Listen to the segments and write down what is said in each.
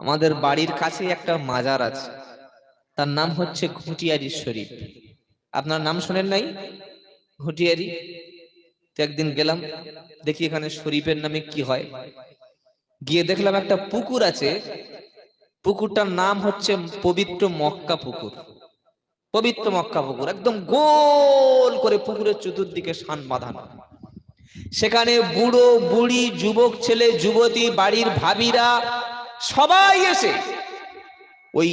আমাদের বাড়ির কাছে একটা মাজার আছে। তার নাম হচ্ছে ঘুটিয়ারি শরীফ। আপনার নাম শোনেন নাই? ঘুটিয়ারি? তো একদিন গেলাম, দেখি এখানে শরীফের নামে কি হয়। গিয়ে দেখলাম একটা পুকুর আছে। পুকুরটার নাম হচ্ছে পবিত্র মক্কা পুকুর। পবিত্র মক্কা পুকুর, একদম গোল করে পুকুরের চতুর্দিকে শান বাঁধানো। সেখানে বুড়ো, বুড়ি, যুবক ছেলে, যুবতী, বাড়ির ভাবিরা সবাই এসে, ওই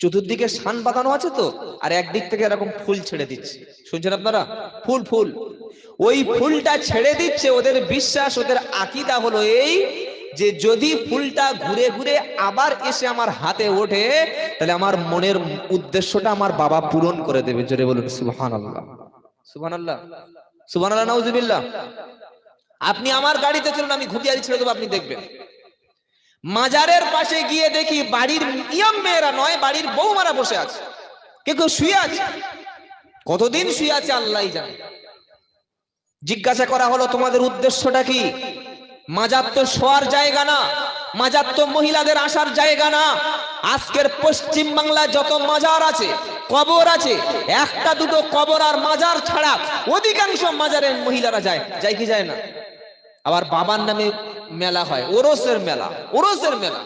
চতুর্দিকে শান বাঁধানো আছে তো, আর একদিক থেকে এরকম ফুল ছেড়ে দিচ্ছে। শুনছেন আপনারা? ফুল ফুল। ওই ফুলটা ছেড়ে দিচ্ছে, ওদের বিশ্বাস, ওদের আকিদা হলো এই যে যদি ফুলটা ঘুরে ঘুরে আবার এসে আমার হাতে ওঠে, তাহলে আমার মনের উদ্দেশ্যটা আমার বাবা পূরণ করে দেবে। জোরে বলুন সুবহান আল্লাহ সুবহান আল্লাহ সুবহান আল্লাহ নাউজুবিল্লাহ। আপনি আমার গাড়িতে চলুন, আমি ঘুটিয়ারি ছেড়ে দেবো, আপনি দেখবেন। মাজারের পাশে গিয়ে দেখি বাড়ির ইয়ং মেয়েরা নয়, বাড়ির বৌমারা বসে আছে। কেউ কেউ শুয়ে আছে? কতদিন শুয়ে আছে আল্লাহ জানে। জিজ্ঞাসা করা হলো, তোমাদের উদ্দেশ্যটা কি? মাজার তো শোয়ার জায়গা না, মাজার তো মহিলাদের আসার জায়গা না। আজকের পশ্চিম বাংলা যত মাজার আছে, কবর আছে, একটা দুটো কবর আর মাজার ছাড়া অধিকাংশ মাজারের মহিলারা যায় যায় কি যায় না? আবার বাবার নামে মেলা হয়, ওরসের মেলা ওরসের মেলা।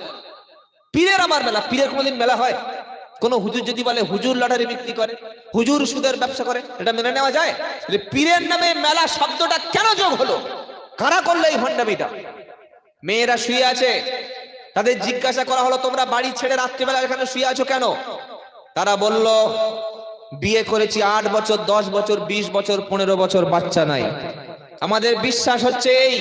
পীরের আমার মেলা, পীরের কোনোদিন মেলা হয়? কোন হুজুর যদি বলে, হুজুর লটারি বিক্রি করে, হুজুর সুদের ব্যবসা করে, এটা মেনে নেওয়া যায়? পীরের নামে মেলা শব্দটা কেন যোগ হলো? কারা করল এই ভণ্ডামিটা? মেয়েরা শুয়ে আছে। তাদের জিজ্ঞাসা করা হলো, তোমরা বাড়ি ছেড়ে রাত্রিবেলা এখানে শুয়ে আছো কেন? তারা বলল, বিয়ে করেছি আট বছর, দশ বছর, বিশ বছর, পনেরো বছর, বাচ্চা নাই। আমাদের বিশ্বাস হচ্ছে এই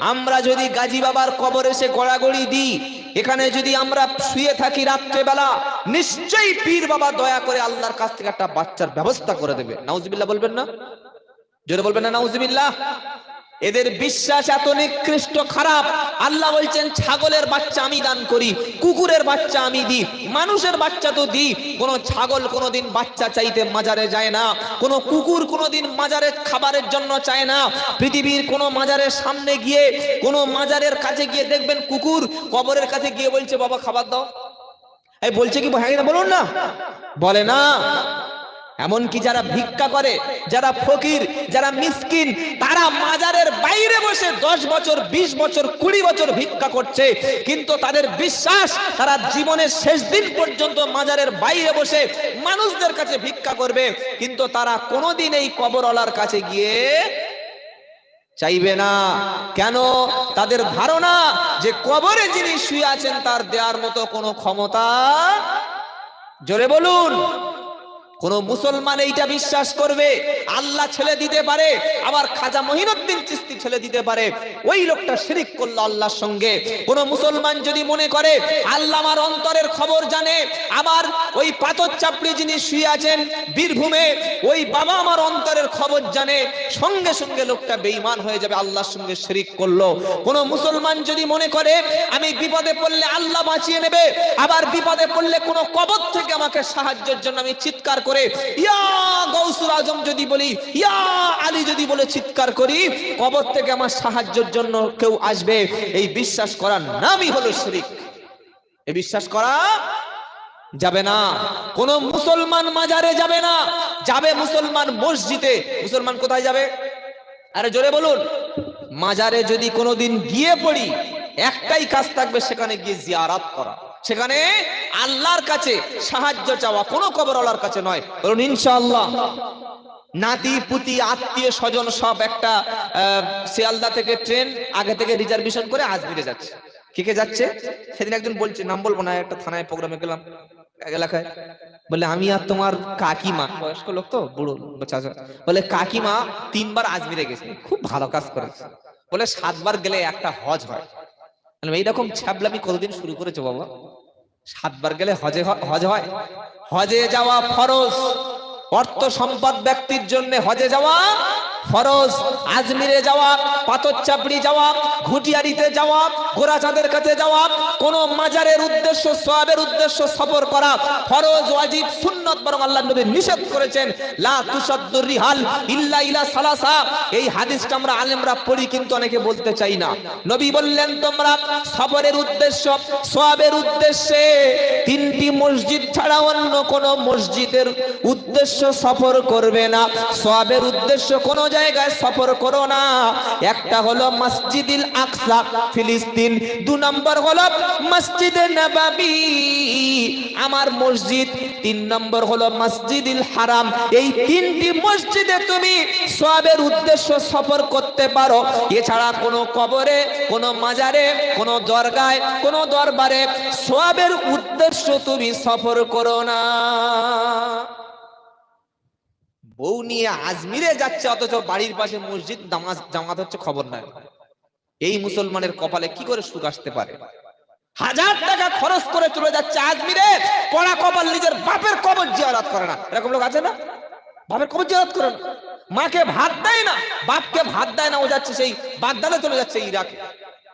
আমরা যদি গাজী বাবার কবর এসে গড়াগড়ি দিই, এখানে যদি আমরা শুয়ে থাকি রাত্রেবেলা, নিশ্চয়ই পীর বাবা দয়া করে আল্লাহর কাছ থেকে একটা বাচ্চার ব্যবস্থা করে দেবে। নাউজুবিল্লাহ বলবেন না? জোরে বলবেন না নাউজুবিল্লাহ? এদের বিশ্বাস এত নিকৃষ্ট, খারাপ। আল্লাহ বলছেন, ছাগলের বাচ্চা আমি দান করি, কুকুরের বাচ্চা আমি দিই, মানুষের বাচ্চা তো দিই। কোন ছাগল কোনোদিন বাচ্চা চাইতে মাজারে যায় না, কোন কুকুর কোনোদিন মাজারের খাবারের জন্য চায় না। পৃথিবীর কোন মাজারের সামনে গিয়ে, কোন মাজারের কাছে গিয়ে দেখবেন কুকুর কবরের কাছে গিয়ে বলছে, বাবা, খাবার দাও। এই বলছে কি হ্যাঁ বলুন না। বলে, না। এমনকি যারা ভিক্ষা করে, যারা ফকির, যারা মিসকিন, তারা মাজারের বাইরে বসে দশ বছর ২০ বছর, কুড়ি বছর ভিক্ষা করছে। কিন্তু তাদের বিশ্বাস, তারা জীবনের শেষ দিন পর্যন্ত মাজারের বাইরে বসে মানুষদের কাছে ভিক্ষা করবে। কিন্তু তারা কোনোদিন এই কবরওয়ালার কাছে গিয়ে চাইবে না। কেন? তাদের ধারণা যে কবরে যিনি শুয়ে আছেন, তার দেওয়ার মতো কোনো ক্ষমতা? জোরে বলুন। কোন মুসলমান এইটা বিশ্বাস করবে? আল্লাহ ছেলে দিতে পারে, আবার খাজা মহিনুদ্দিন চিস্তি ছেলে দিতে পারে। ওই লোকটা শিরিক করল আল্লাহর সঙ্গে। কোন মুসলমান যদি মনে করে, আল্লাহ আমার অন্তরের খবর জানে, আমার ওই পাথর চাপড়ি যিনি শুয়ে আছেন বীরভূমে, ওই বাবা আমার অন্তরের খবর জানে। সঙ্গে সঙ্গে লোকটা বেঈমান হয়ে যাবে, আল্লাহর সঙ্গে শিরিক করল। কোন মুসলমান যদি মনে করে, আমি বিপদে পড়লে আল্লাহ বাঁচিয়ে নেবে, আবার বিপদে পড়লে কোন কবর থেকে আমাকে সাহায্যের জন্য আমি চিৎকার করে, ইয়া গৌসুল আজম যদি বলি, ইয়া আলী যদি বলে চিৎকার করি, কবর থেকে আমার সাহায্যের জন্য কেউ আসবে। এই বিশ্বাস করার নামই হলো শিরিক। এই বিশ্বাস করা যাবে না। কোন মুসলমান মাজারে যাবে না। যাবে মুসলমান মসজিদে। মুসলমান কোথায় যাবে? আরে জোরে বলুন। মাজারে যদি কোনোদিন গিয়ে পড়ি, একটাই কাজ থাকবে সেখানে গিয়ে জিয়ারাত করা। সেখানে আল্লাহর কাছে সাহায্য চাওয়া কোনো কবরওয়ালার কাছে নয়। বলুন, ইনশাআল্লাহ। নাতি, পুতি, আত্মীয়, স্বজন সব একটা শিয়ালদা থেকে ট্রেন আগে থেকে রিজার্ভেশন করে আজমিরে যাচ্ছে। কে কে যাচ্ছে? সেদিন একজন বলছে, নাম বলব না, একটা থানায় প্রোগ্রামে গেলাম, এলাকায়। বলে, আমি আর তোমার কাকিমা। বয়স্ক লোক তো, বুড়ো চাচা। বলে, কাকিমা তিনবার আজমিরে গেছে, খুব ভালো কাজ করেছে। বলে, সাতবার গেলে একটা হজ হয়। এইরকম ছ্যাবলামি কতদিন শুরু করেছ বাবা? সাতবার গেলে হজে হজ হয়। হজে যাওয়া ফরজ। অর্থ সম্পদ ব্যক্তির জন্য হজে যাওয়া ফরজ, আজমিরে যাওয়া পাথর চাপড়ি যাওয়া ঘুটিয়ারিতে যাওয়া গোরা চাঁদের কাছে যাওয়া, কোন মাজারের উদ্দেশ্য সওয়াবের উদ্দেশ্য সফর করা ফরজ, ওয়াজিব, সুন্নত বরং আল্লাহ নবী নিষেধ করেছেন। লা রিহাল ইল্লা ইলা সালাসা। এই হাদিসটা আমরা আলেমরা পড়ি কিন্তু অনেকে বলতে চাই না। নবী বললেন, তোমরা সফরের উদ্দেশ্য সওয়াবের উদ্দেশ্যে তিনটি মসজিদ ছাড়া অন্য কোন মসজিদের উদ্দেশ্য সফর করবে না। সওয়াবের উদ্দেশ্য কোন জায়গায় সফর করো না। একটা হলো মসজিদিল আকসা, ফিলিস্তিন। দু নম্বর হলো মসজিদে নবাবী। আমার মসজিদ। তিন নম্বর হলো মসজিদিল হারাম। এই তিনটি মসজিদে তুমি সওয়াবের উদ্দেশ্য সফর করতে পারো। এছাড়া কোনো কবরে, কোনো মাজারে, কোনো দরগায়, কোনো দরবারে সওয়াবের উদ্দেশ্য তুমি সফর করো না। বউ নিয়ে আজমিরে যাচ্ছে, অথচ বাড়ির পাশে মসজিদ জামাত হচ্ছে খবর নাই। এই মুসলমানের কপালে কি করে সুখ আসতে পারে? হাজার টাকা খরচ করে চলে যাচ্ছে আজমিরে, পড়া কপাল নিজের বাপের কবর জিয়ারত করে না। এরকম লোক আছে না? বাপের কবর জিয়ারত করে না। মাকে ভাত দেয় না, বাপকে ভাত দেয় না, ও যাচ্ছে সেই বাগদাদে চলে যাচ্ছে ইরাকে।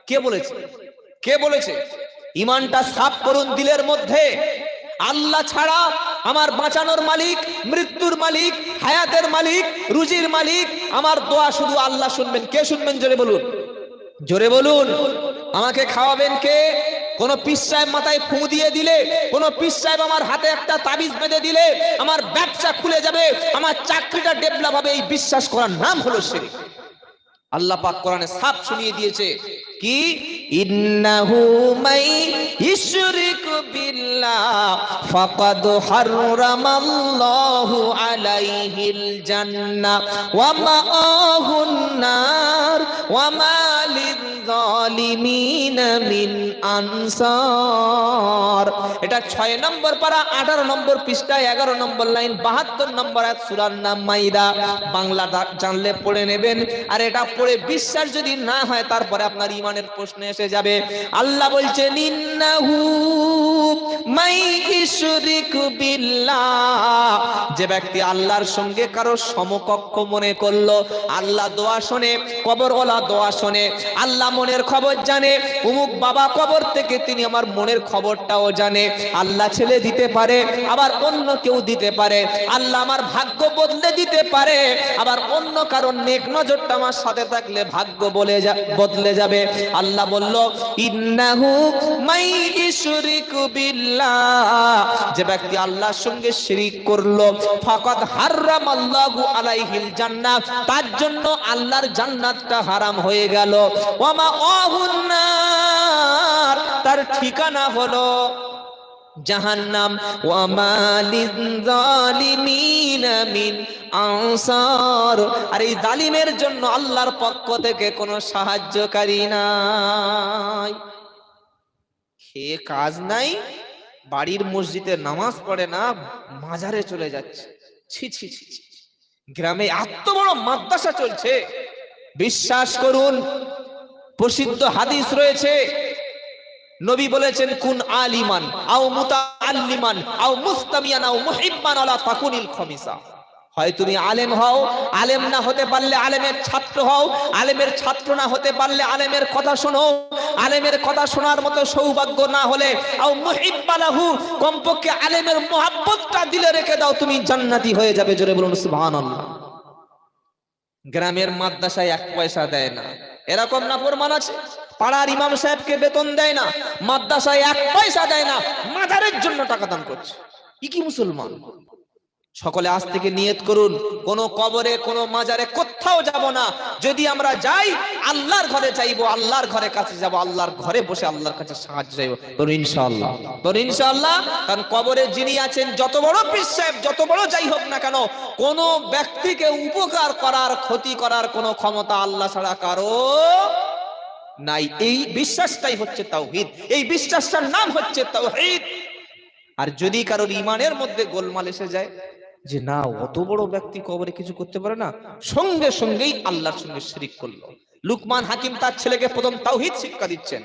কে বলেছে? কে বলেছে? ইমানটা সাফ করুন দিলের মধ্যে। আল্লাহ ছাড়া আমার বাঁচানোর মালিক, মৃত্যুর মালিক, হায়াতের মালিক, রুজির মালিক, আমার দোয়া শুধু আল্লাহ শুনবেন। কে শুনবেন? জোরে বলুন। জোরে বলুন। আমাকে খাওয়াবেন কে? কোন পিস সাহেব মাথায় ফু দিয়ে দিলে, কোন পিস সাহেব আমার হাতে একটা তাবিজ বেঁধে দিলে, আমার ব্যবসা খুলে যাবে, আমার চাকরিটা ডেভেলপ হবে, এই বিশ্বাস করার নাম হলো শিরিক। আল্লাহ পাক কোরআনে সাফ শুনিয়ে দিয়েছে, কি? ইন্নাহু মাই ইশরিক বিল্লাহ ফাকাদ হারামাল্লাহু আলাইহিল জান্নাহ ওয়া মাআহুন নার ওয়া মা লিয-যালিমিন আনসার। এটা 6 নম্বর পারা 18 নম্বর পৃষ্ঠায় 11 নম্বর লাইন 72 নম্বর আয়াত সূরার নাম মাইদা বাংলা জানলে পড়ে নেবেন। আর এটা পড়ে বিশ্বাস যদি না হয়, তারপরে আপনার ইমানের প্রশ্ন এসে যাবে। আল্লাহ যে ব্যক্তি আল্লাহর সঙ্গে কারও সমকক্ষ মনে করল, আল্লাহ দোয়া শোনে, কবরওয়ালা দোয়া শোনে, আল্লাহ মনের খবর জানে উমুক বাবা কবর থেকে তিনি আমার মনের খবরটাও জানে। আল্লাহ ছেলে দিতে পারে, আবার অন্য কেউ দিতে পারে। আল্লাহ আমার ভাগ্য বদলে দিতে পারে, আবার অন্য কারণ নেক নজরটা আমার সাথে থাকলে ভাগ্য বলে বদলে যাবে। আল্লাহ বলল, ইন্নাহু মাই ইশরিকু বিল্লাহ। যে ব্যক্তি আল্লাহর সঙ্গে শিরিক করল, ফাকাদ হারাম আল্লাহু আলাইহিল জান্নাত তার জন্য আল্লাহর জান্নাতটা হারাম হয়ে গেল। ওয়ামা তার ঠিকানা হলো জাহান্নাম। মিন আনসার। আর এই জালিমের জন্য আল্লাহর পক্ষ থেকে কোনো সাহায্যকারী নাই। খেয়ে কাজ নাই। বাড়ির মসজিদে নামাজ পড়ে না, মাজারে চলে যাচ্ছে। ছি ছি ছি। গ্রামে এত বড় মাদ্রাসা চলছে। বিশ্বাস করুন প্রসিদ্ধ হাদিস রয়েছে। নবী বলেছেন, কুন আলিমান, আও মুতাআল্লিমান, আও মুস্তামিয়ান, আও মুহিব্বান, আলা তাকুনিল খমিসা। হয় তুমি আলেম হও, আলেম না হতে পারলে আলেমের ছাত্র হও, আলেমের ছাত্র না হতে পারলে আলেমের কথা শোনো, আলেমের কথা শোনার মতো সৌভাগ্য না হলে আও মুহিব্বালাহু কমপক্ষে আলেমের মোহাব্বতটা দিলে রেখে দাও, তুমি জান্নাতি হয়ে যাবে। জোরে বলুন, সুবহানাল্লাহ। গ্রামের মাদ্রাসায় এক পয়সা দেয় না। এরকম না ফরমান আছে? পাড়ার ইমাম সাহেবকে বেতন দেয় না, মাদ্রাসায় এক পয়সা দেয় না মাদারের জন্য টাকা দান করছে। কি কি মুসলমান? সকলে আজ থেকে নিয়ত করুন, কোন কবরে, কোন মাজারে কোথাও যাব না। যদি আমরা যাই, আল্লাহর ঘরে চাইব আল্লাহর ঘরে কাছে যাব, আল্লাহর ঘরে বসে আল্লাহর কাছে সাহায্য চাইব। তোর ইনশাআল্লাহ। তোর ইনশাআল্লাহ, কারণ কবরে যিনি আছেন, যত বড় পীর সাহেব, যত বড় যাই হোক না কেন, কোন ব্যক্তিকে উপকার করার, ক্ষতি করার কোনো ক্ষমতা আল্লাহ ছাড়া কারও নাই। এই বিশ্বাসটাই হচ্ছে তাওহীদ। এই বিশ্বাসটার নাম হচ্ছে তাওহীদ। আর যদি কারোর ইমানের মধ্যে গোলমাল এসে যায় যে না, অত বড় ব্যক্তি কবরে কিছু করতে পারে না। সঙ্গে সঙ্গেই আল্লাহর সঙ্গে শিরিক করল। লুকমান হাকিম তার ছেলেকে প্রথম তাওহীদ শিক্ষা দিচ্ছেন।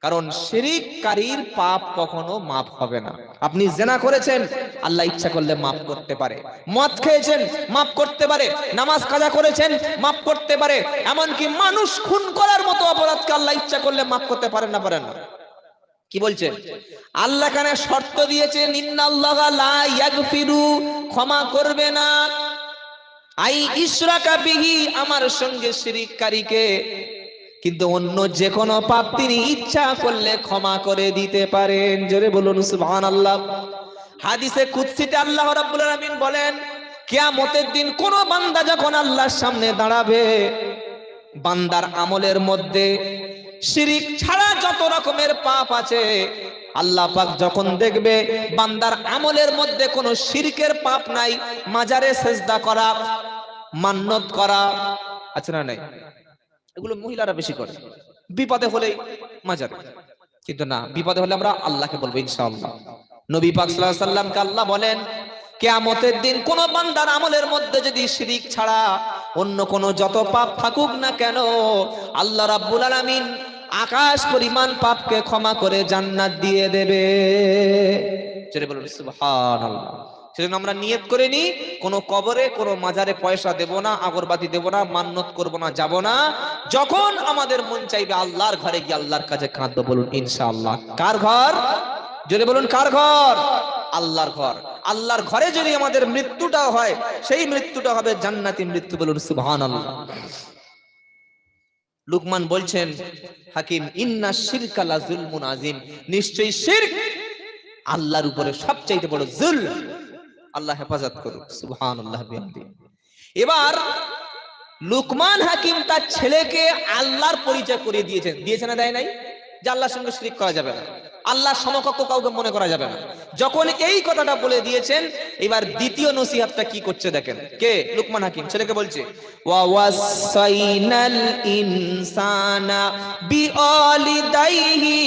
কারণ শিরিককারীর পাপ কখনো মাফ হবে না। আপনি জেনা করেছেন, আল্লাহ ইচ্ছা করলে মাফ করতে পারে। মদ খেয়েছেন, মাফ করতে পারে। নামাজ কাজা করেছেন, মাফ করতে পারে। এমনকি মানুষ খুন করার মতো অপরাধকে আল্লাহ ইচ্ছা করলে মাফ করতে পারেন না পারেন না। কি বলছেন আল্লাহ কানে শর্ত দিয়েছেন ক্ষমা করবে না। আই ইশরাকা বিহি, আমার সঙ্গে শিরিককারীকে। কিন্তু অন্য যে কোনো পাপ তিনি ইচ্ছা করলে ক্ষমা করে দিতে পারেন। জোরে বলুন সুবহান আল্লাহ হাদিসে কুদসিতে আল্লাহ রাব্বুল আলামিন বলেন, কিয়ামতের দিন কোন বান্দা যখন আল্লাহর সামনে দাঁড়াবে, বান্দার আমলের মধ্যে শিরিক ছাড়া যত রকমের পাপ আছে, আল্লাহ পাক যখন দেখবে বান্দার আমলের মধ্যে কোনো শিরকের পাপ নাই, মাজারে সেজদা করা, মান্নত করা, আছে না নাই? এগুলো মহিলারা বেশি করে। বিপদে হলেই মাজারে। কিন্তু না, বিপদে হলে আমরা আল্লাহকে বলব ইনশাআল্লাহ। নবী পাক সাল্লাল্লাহু আলাইহি সাল্লামকে আল্লাহ বলেন কেয়ামতের দিন কোন বান্দার আমলের মধ্যে যদি শিরিক ছাড়া অন্য কোন যত পাপ থাকুক না কেন, আল্লাহ রাব্বুল আলামিন আকাশ পরিমাণ পাপকে ক্ষমা করে জান্নাত দিয়ে দেবে। বলুন, সুবহানাল্লাহ। সেজন্য আমরা নিয়ত করে নি কোনো কবরে, কোনো মাজারে পয়সা দেব না, আগরবাতি দেব না, মান্নত করব না, যাব না। যখন আমাদের মন চাইবে আল্লাহর ঘরে গিয়ে আল্লাহর কাছে কাঁদবো, বলুন ইনশাআল্লাহ। কার ঘর? যদি বলুন, কার ঘর? আল্লাহর ঘর। আল্লাহর ঘরে যদি আমাদের মৃত্যুটা হয়, সেই মৃত্যুটা হবে জান্নাতি মৃত্যু বলুন, সুবহানাল্লাহ। লুকমান বলছেন, হাকিম, ইন্না শিরকা লা যুলমুন আযীম। নিশ্চয়ই শিরক আল্লাহর উপরে সবচাইতে বড় জুলম। আল্লাহ হেফাজত করুক, সুবহানাল্লাহ বিহামদি। এবার, লুকমান হাকিম তার ছেলেকে আল্লাহর পরিচয় করে দিয়েছেন দিয়েছে না দেয় নাই? যে আল্লাহর সঙ্গে শিরিক করা যাবে না। আল্লাহর সমকক্ষ কাউকে মনে করা যাবে না। যখন এই কথাটা বলে দিয়েছেন, এবার দ্বিতীয় নসিহাতটা কি করছে দেখেন। কে? লুকমান হাকিম, ছেলেকে বলছে, ওয়া ইনসানা বিআলিদাইহি